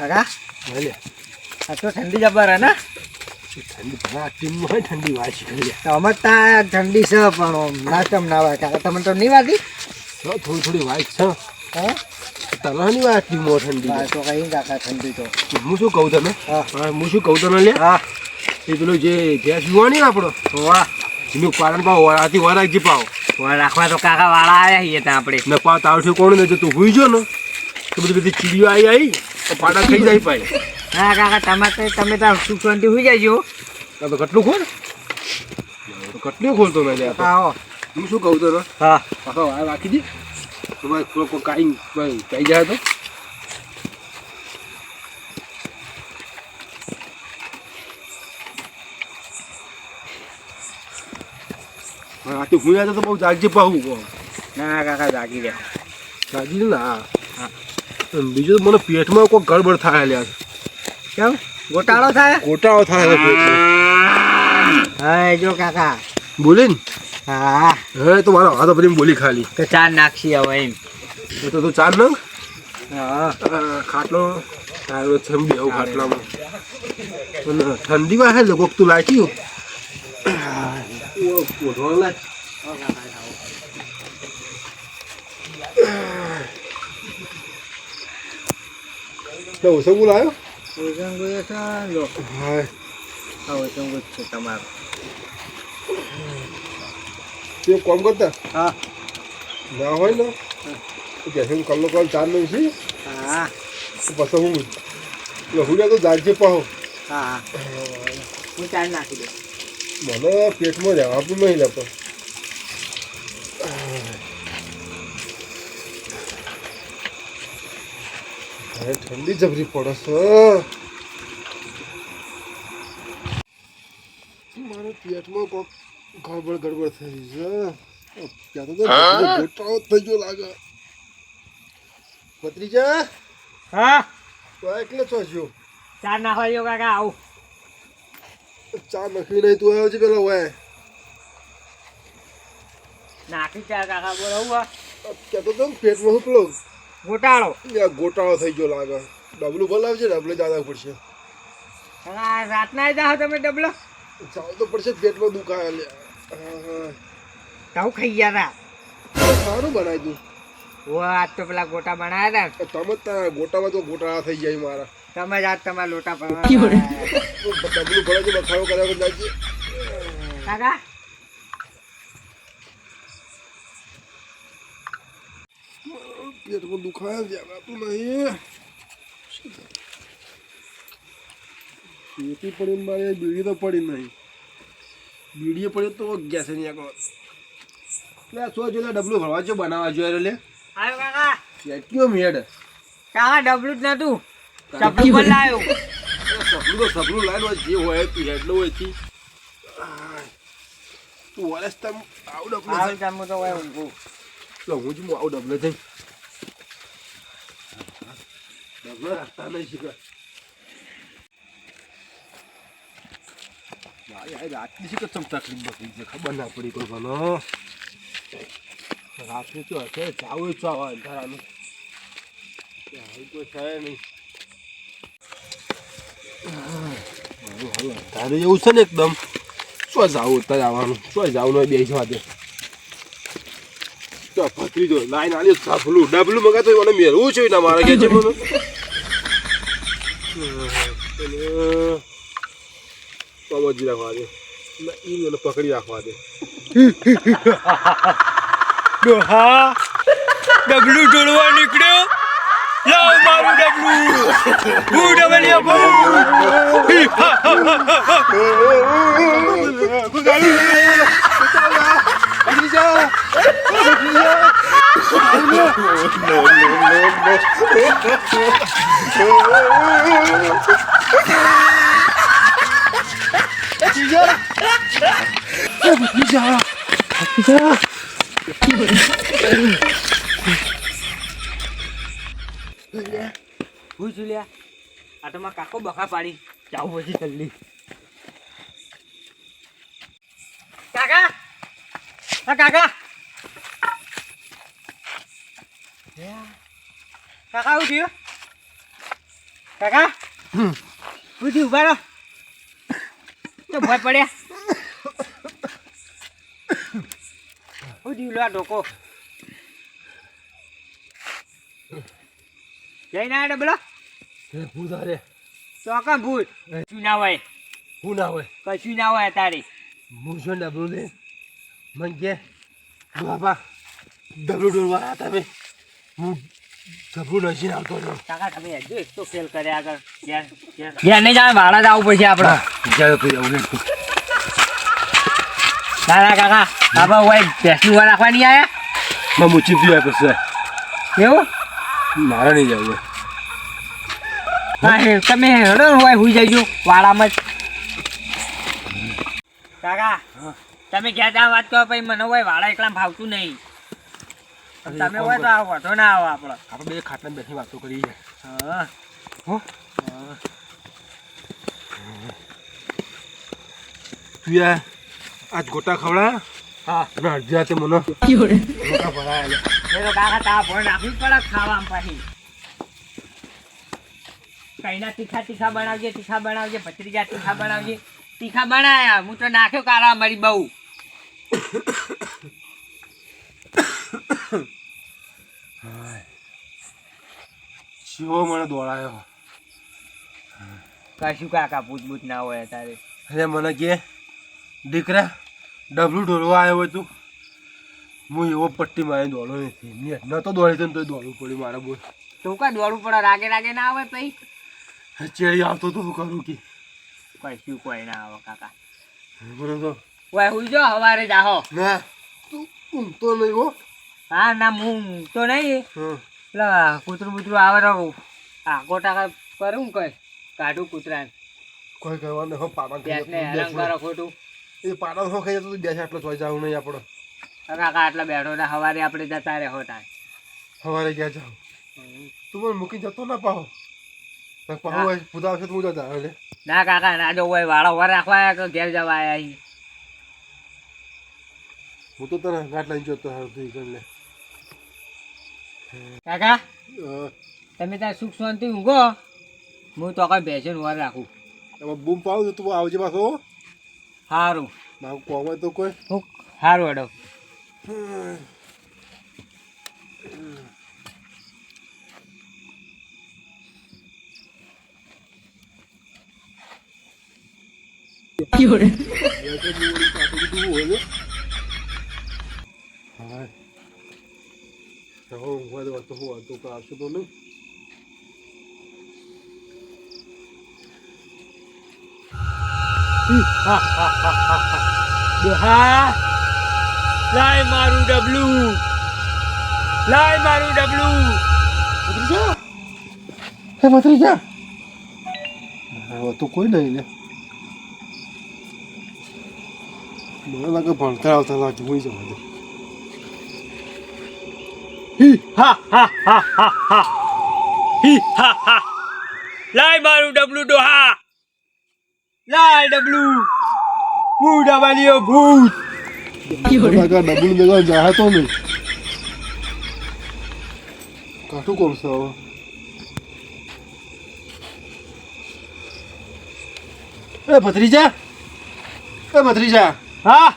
કાકા? ભલે. આ તો ઠંડી જબર હે ને? ઠંડી ઠંડી વાંચી અમે ત્યાં ઠંડી છે પણ નાસ્તમ ના હોય કાકા તમને તો નહીં વાતી થોડી થોડી વાંચ છે. હા? તને નહીં વાત ટીમમાં ઠંડી તો. કઈ કાકા ઠંડી તો. હું શું કહું તમે હા. શું કહું તને લે હા. એ પેલો જે ગેસ યુવાની આપણો? વાહ. એનું પાલન પાવ વરાથી વરાજી પાવ. રાખવા તો કાકા વાળા આવ્યા છીએ ત્યાં આપણે. ને પાવ તાવઠ્યું કોણ ને જો તું હુઈ જો ને તો બધી બધી ચીડીઓ આવી આવી પાડા ખાઈ જાય પાય હા કાકા તમારે તમે તો સુખ શાંતિ હોઈ જાયજો તો કેટલું ખોલ. કેટલું ખોલતો નહીં હા હું શું કહું તો હા. પાછો આ રાખી દી. તમારે થોડો કાઈ કાઈ કોઈ જાય તો. રાતે હું તો બહુ જાગજે પાહું. ના કાકા જાગી ગયા જાગી ને હા. બીજું મને પેટમાં કોઈ ગડબડ થાય લ્યા. કેમ? ગોટાળો થાય? ગોટાળો થાય હા જો કાકા. બોલી ને? હા. હવે તો મારો હાથ પછી બોલી ખાલી. તો ચાર નાખશી હવે એમ. તો તું ચાર નાખ હા. ખાટલો આવ્યો છે એમ ખાટલામાં. ઠંડીમાં હે લોકો તું લાગ્યું ઓછો બોલાયો ઓસંગો છે લો હા હા ઓસંગો જ છે તમારો તે કોમ કરતા? હા. ના હોય ને? તો કહેશે હું કલ્લો કલ ચાર નહીં છે હા. તો પછી હું એટલે હું તો જાગજે પાહો હા હું. ચાર નાખી દઉં મને પેટમાં રહેવાતું નહીં લેતો હવે ઠંડી જબરી પડે છે. મારા પેટમાં કોક ગડબડ ગડબડ થઈ છે. ત્યાં તો ગોટાળો થઈ ગયો લાગે. ભત્રીજા? હા? તો એટલે છો છો? ચાર નાખવા જો કાકા આવું. ચા નખી નહીં તું આવ્યો છે પેલા હોય. નાખી ચાર કાકા કહેતો તો ને પેટમાં હું પેલો ગોટાળો. ગોટાળો થઈ ગયો લાગે. ડબલું બોલાવજે ડબલે દાદા પડશે. રાતના જાઓ તમે ડબલો? ચાલ તો પડશે પેટમાં દુખાય લે. તાવ ખાઈ ગયા હતા સારું બનાવી દઉં. ઓ આજ તો પેલા ગોટા બનાવ્યા હતા તમે જ તારા ગોટામાં તો ગોટાળા થઈ જાય મારા. તમે જ આજ તમારા લોટા પર ડબલું ભરે છે બખાડો કર્યા વગર જાય છે. કાકા? પેટમાં દુખાય જગાતું નહીં. પેટી પડીને મારે બીડી તો પડી નહીં. બીડીએ પડી તો ગયા છે નહીં આગળ. લે સો જો લે ડબલું ભરવા જો બનાવવા જોઈએ લે આવ્યો કાકા. એટલો મેડ? કાકા ડબલું જ નતું. ચપલું પણ લાવ્યો. સપનું તો સપનું હોય જે હોય તું એટલું હોયથી તું વરસ તમ આવું ડબલું આવ તમે તો હોય ઊંઘું તો હું જ આવું ડબલું થઈ. નહીં શીખર મારી આ રાતની શીખર ચમ તકલીફ બધી છે ખબર ના પડી કોઈ ભલો રાત્રે તો હશે જાવું જ આવા અંધારાનું હાલ કોઈ થાય નહીં તારે એવું છે ને એકદમ શું જાવું અત્યારે આવવાનું શું જવાનું બે જવા દે તો ભત્રીજો લાઈન આલી સાફલું ડબલું મગાતો મને મેળવું છે ના મારા કે છે મને સમજી રાખવા દે ઈ મને પકડી રાખવા દે ડોહા ડબલું જોડવા નીકળ્યો લાવ મારું ડબલું હું ડબલિયા હું છું લ્યા આ તો મારા કાકો બખા પાડી જાવું પછી જલ્દી કાકા હા કાકા કાકા ઉઠ્યો કાકા. પૂછી ઊભા રહો. તો ભય પડ્યા. ઉઠી દીવલો આ ઢોકો. જઈને આ ડબલો ભૂત હારે ચોકા ભૂત કશું ના હોય. હું ના હોય. કશું ના હોય તારી. હું શું ડબલું લે મને કે બાપા ડબલું ડોલવા તમે. હું ડબલું નસીને આવતો રહ્યો. કાકા તમે હજુ એક તો ફેલ કરે આગળ. ઘેર નહીં જાણે ભાડા જ આવવું પડશે આપણે તો આવું લે કાકા કાકા આપણે હોય ભેંસનું વાર રાખવા નહીં આયા માં મૂચી પીવા પછી એવું? મારે નહીં જવું. હા હે તમે હેડો ને હોય હુઈ જજો વાળામાં જ. કાકા તમે ક્યાં ત્યાં વાત કરો પછી મને હોય વાળા એકલા ફાવતું નહીં. તમે હોય તો આવો વધો ના આવો આપણો. આપણે બે ખાટલા બેઠી વાતો કરી હા હો. હા. તું યાર આજ ગોટા ખવડા હા. અડધી રાતે મને ગોટા ભરાયા એ તો કાકા તા ભણ રાખવી પડે ખાવામાં પછી. કઈના તીખા તીખા બનાવજે તીખા બનાવજે ભત્રીજા તીખા બનાવજે. તીખા બનાયા હું તો નાખ્યો કાળા મારી બહુ. શિવો મને દોડાયો. કશું કાકા પૂછબૂછ ના હોય તારે અરે મને કે દીકરા ડબલું ઢોળવા આવ્યો તું. હું એવો પટ્ટી મારી દોડો નથી. ને ન તો દોડી તો દોડવું પડ્યું મારે બોલ. તું કા દોડવું પડે? રાગે રાગે ના આવે પછી ચેડી આવતો તો હું કરું કે? કશું કોઈ ના આવે કાકા. મને તો ઓય હુઈ જો હવારે જાહો ના તું ઊંઘતો નહીં હો. હા ના હું તો નહીં. એટલે કૂતરું બૂતરું આવે રહું આખો ટાકા કરું કઈ કાઢું કૂતરાને. કોઈ કરવાનું હો પાડા હેરાન કરો ખોટું. એ પાડા હો ખાઈ જતો બેસે આટલો ચોઈ જાવ નહીં આપણો. કાકા આટલા બેઠો ને સવારે આપણે જતા રહે હોતા સવારે ગયા જાવ તું મને મૂકી જતો ના પાહો. પાહો હોય પૂજા આવશે તો હું જતા એટલે ના કાકા ના જો હોય વાળા ઊભા રાખવા કે ઘેર જવા આવ્યા હું તો તને ગાંઠ લઈને જતો હારું તું કરી લે કાકા? તમે ત્યાં સુખ શાંતિ ઊંઘો. હું તો કઈ બેસીને વાર રાખું. એમાં બૂમ પાડું તો તું આવજે પાછો. સારું મારું કોમ તો કોઈ. હું સારું હેડો. હા હો ઊંઘવા દો તો હું હતો તો આવશે તો નહીં હા લાય મારું ડબલું લાય મારું ડબલું ભત્રીજા હે ભત્રીજા હવે તો કોઈ નહીં લે મને લાગે ભણતા આવતા લાગે હું જવા દે હા હા હા હા હા હી. હા હા લાય મારું ડબલું ડોહા લાય ડબલું. હું ડબલિયો ભૂત. લાગે ડબલું લેવા જાય તો મેં કાઠું કોણ છે હવે એ ભત્રીજા. એ ભત્રીજા. હા.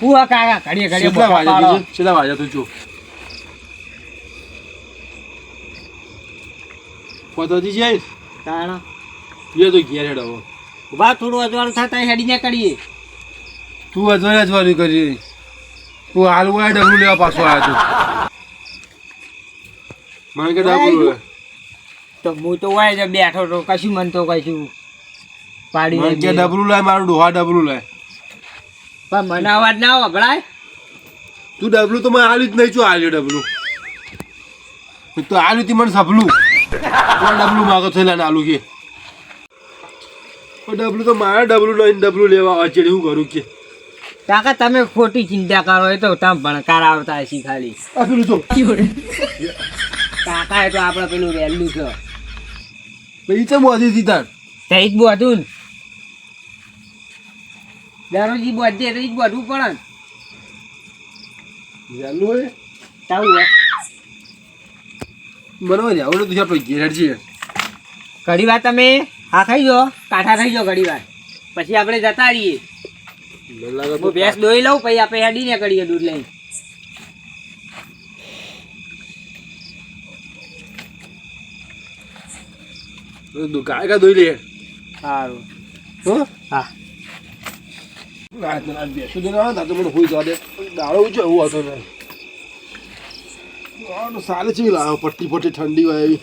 હું આ કાકા ઘડીએ ઘડીએ કેટલા વાગ્યા તું જો. પતોજી જઈશ તાણા. એ તો ઘેર હેડ ઊભા થોડું અજવાળું થતા હેડી ને કરીએ. તું અજવાય અજવાળું કરી તું હાલ હોય ડબલું લેવા પાછો આવ્યો છું. મને કે ડબલું લે તો હું તો વાય જ બેઠો તો કશું મન તો કશું પાડી મને કે. ડબલું લાય મારું ડોહા ડબલું લાય. પણ મને અવાજ ના વગડાય તું ડબલું તો મને હાલ્યું જ નહીં છું આલ્યું ડબલું? તો હાલ્યું તી મને સભલું. ડબલું માગો થયેલા આલુ કે. ડબલું તો મારે ડબલું લઈને ડબલું લેવા છે હું કરું કે. કાકા તમે ખોટી ચિંતા કરો એ તો તમે ભણકાર આવતા હશી ખાલી. પેલું તો કાકા એ તો આપણે પેલું વહેલું છે. પછી તો બોધી હતી તાર? તે જ બોધું દરરોજ બધે તો જ બધું પડે વહેલું હોય? તાવું હોય. બરાબર આવું તું આપણે ઘેર છે ઘડી વાર તમે હા ખાઈ જો કાઠા થઈ જાઓ ઘડી વાર. પછી આપણે જતા રહીએ. હું ભેંસ દોઈ લઉં પછી આપણે હેડીને કરીએ દૂધ લઈને. તો ગાય કા દોઈ લે. સારું. હો? હા. રાત તો બેસું દે ના તો મને હોઈ જવા દે. દાડો ઊંચો એવું હતો ને તો સારી ચીવી લાવો પટ્ટી પટ્ટી ઠંડી હોય એવી.